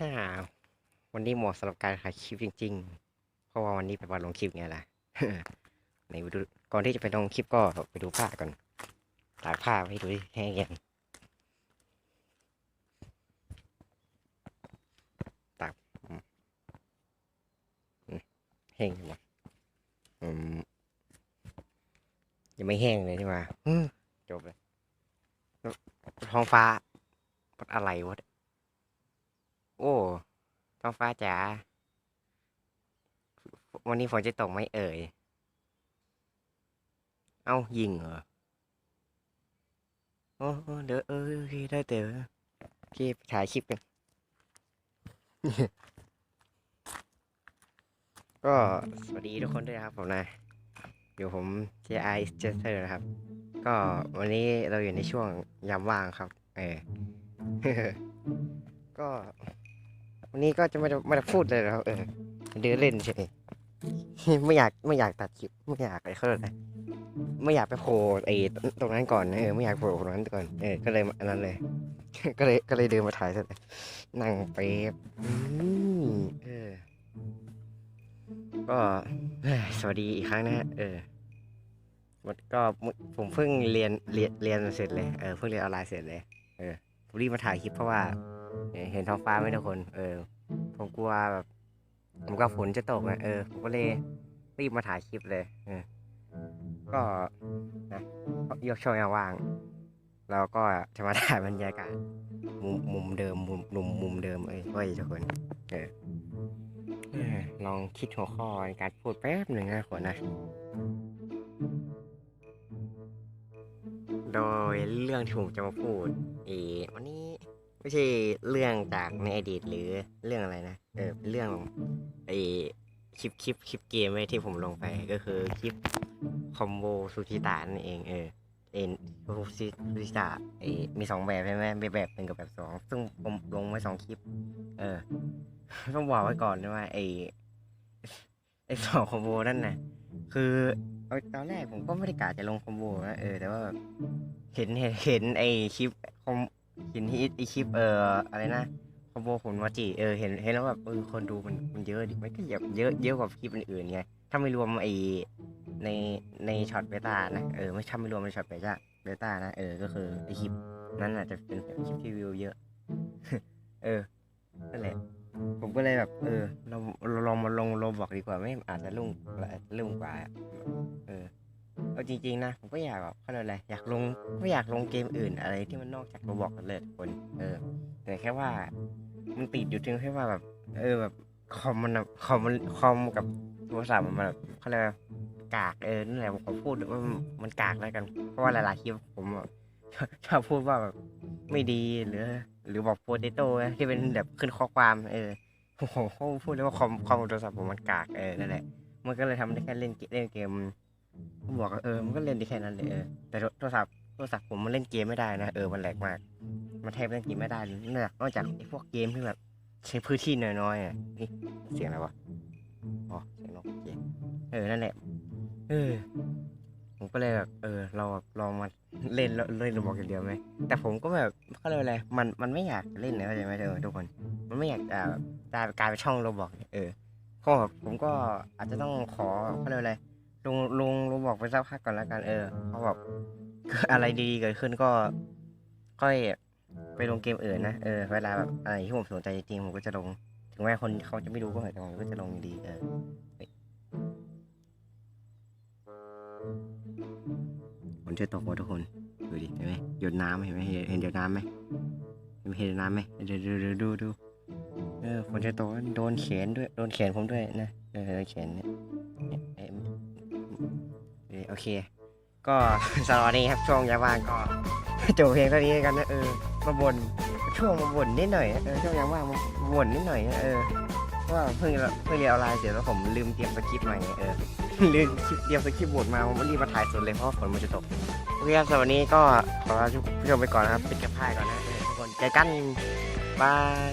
ฮ่าวันนี้เหมาะสำหรับการถ่ายคลิปจริง ๆ เพราะว่าวันนี้เป็นวันลงคลิปไงล่ะในไปดูก่อนที่จะไปลงคลิปก็ไปดูผ้าก่อนตากผ้าให้ดูดิแห้งยังตากแห้งยังวะอืมยังไม่แห้งเลยนี่หว่าอืมจบเลยท้องฟ้ามันอะไรวะ อ้ท้องฟ้าจ๋าวันนี้ฝนจะตกไหมเอ่ย เอ้ายิงเหรอ โอ้โอเดี๋ยวเออโอเคได้เต๋อโอเคไปถ่ายคลิปกันก็สวัสดีทุกคนด้วยครับผมนะอยู่ผม JI j e s t e r นะครับ ก็วันนี้เราอยู่ในช่วงยามว่างครับ เออก็ วันนี้ก็จะไม่ได้ไม่ได้พูดเลยนะครับเออเดินเล่นเฉยไม่อยากไม่อยากตัดคลิปไม่อยากอะไรเขาเลยไม่อยากไปโผล่ไอ้ตรงนั้นก่อนเออไม่อยากโผล่ตรงนั้นก่อนเออก็เลยอันนั้นเลย ก็เลยก็เลยเดินมาถ่ายซะเลยนั่งเป๊บอืมเออก็สวัสดีอีกครั้งนะฮะเออวันก็ผมเพิ่งเรียนเรียนเรียนเสร็จเลยเออเพิ่งเรียนออนไลน์เสร็จเลย เออ รีบมาถ่ายคลิปเพราะว่า เห็นท้องฟ้าไหมทุกคน เออ ผมกลัวแบบผมก็ฝนจะตกนะเออผมก็เลยรีบมาถ่ายคลิปเลย เออ ก็นะยกช่วงว่างเราก็จะมาถ่ายบรรยากาศมุมมุมเดิมมุมมุมมุมเดิมเอ้ยเว้ยทุกคนเออลองคิดหัวข้อในการพูดแป๊บหนึ่งนะคนนะ โดยเรื่องที่ผมจะมาพูดเออวันนี้ไม่ใช่เรื่องจากในอดีตหรือเรื่องอะไรนะเออเป็นเรื่องไอคลิปคลิปคลิปเกมที่ผมลงไปก็คือคลิปคอมโบซูชิตานั่นเองเออเอ็นซูชิตาไอมีสองแบบใช่ไหมแบบแบบหนึ่งกับแบบสองซึ่งผมลงไว้สองคลิป เออต้องบอกไว้ก่อนนะว่าไอไอสองคอมโบนั่นน่ะคือ เอาตอนแรกผมก็ไม่ได้กะจะลงคอมโบนะเออแต่ว่าเห็นเห็นเห็นไอคลิปคอมเห็นที่ไอคลิปเอ่ออะไรนะคอมโบผลวาจิเออเห็นเห็นแล้วแบบเออคนดูมันมันเยอะดิมันก็เยอะเยอะเยอะกว่าคลิปอื่นๆไงถ้าไม่รวมไอในในช็อตเบต้านะเออไม่ใช่ไม่รวมในช็อตเบต้าเบต้านะเออก็คือไอคลิปนั้นอาจจะเป็นคลิปที่วิวเยอะ เออนั่นแหละ ผมก็เลยแบบ เออ เราเราลองมาลงโรบอกดีกว่าไม่อาจจะลุ่งอาจจะลุ่งกว่าอะเออเอาจริงๆนะผมก็อยากแบบเขาเรียกอะไรอยากลงไม่อยากลงเกมอื่นอะไรที่มันนอกจากโรบอกกันเลยทุกคน เออ แต่แค่ว่ามันติดอยู่ถึงแค่ว่าแบบ เออแบบคอมมันคอมมันคอมกับโทรศัพท์มันแบบเขาเรียกากากเออนั่นแหละผมขอพูดว่ามันกากแล้วกันเพราะว่าหลายๆคลิปผมชอบพูดว่าแบบไม่ดีหรือ หรือบอกโปเตโต้ที่เป็นแบบขึ้นข้อความเออผมผมพูดเลยว่าคอมคอมโทรศัพท์ผมมันกากเออนั่นแหละมันก็เลยทำได้แค่เล่นเกมเล่นเกมผมบอกเออมันก็เล่นได้แค่นั้นเลยเออแต่โทรศัพท์โทรศัพท์ผมมันเล่นเกมไม่ได้นะเออมันแหลกมาก มันแทบเล่นเกมไม่ได้เลยนอกจากนอกจากไอ้พวกเกมที่แบบใช้พื้นที่น้อยๆอะนี่เสียงอะไรวะอ๋อเสียงนกเออนั่นแหละเออ ผมก็เลยแบบเออเราลองมาเล่นแล้วเล่นระบอกอย่างเดียวไหมแต่ผมก็แบบเขาเรียกว่าอะไรมันมันไม่อยากเล่นนะเข้าใจไหมเธอทุกคน มันไม่อยากจะแบบกลายกลายเป็นช่องโรบอกเออก็ผมก็อาจจะต้องขอเขาเรียกว่าอะไรลงลงลงบอกไปสักพักก่อนแล้วกันเออเพราะแบบเกิดอะไรดีๆเกิดขึ้นก็ค่อยไปลงเกมอื่นนะเออเวลาแบบอะไรที่ผมสนใจจริงๆผมก็จะลง ถึงแม้คนเขาจะไม่รู้ก็เหอะแต่ผมก็จะลงอยู่ดีเออ นจะตกว่ะทุกคน ดูดิ เห็นไหมหยดน้ำเห็นไหมเห็นหยดน้ำไหมเห็นเห็นน้ำไหมเดี๋ยวดูดูดูดูเออฝนจะตกโดนแขนด้วย โดนแขนผมด้วยนะเออแขนเนี่ยเนี่ยเอ้ยเอโอเค ก็สำหรับวันนี้ครับ ช่วงยามว่างก็จบเพียงเท่านี้กันนะเออ มาบ่นช่วงมาบ่นนิดหน่อย เออ ช่วงยามว่างมาบ่นนิดหน่อยนะเออ ว่าเพิ่งเพิ่งเรียนออนไลน์เสร็จแล้วผมลืมเตรียมสคริปต์มาไงเออลืมเตรียมสคริปต์บทมาผมรีบมาถ่ายสดเลยเพราะฝนมันจะตกโอเคครับสำหรับวันนี้ก็ขอลาผู้ชมไปก่อนนะครับปิดแคปพายก่อนนะทุกคนเจอกันบาย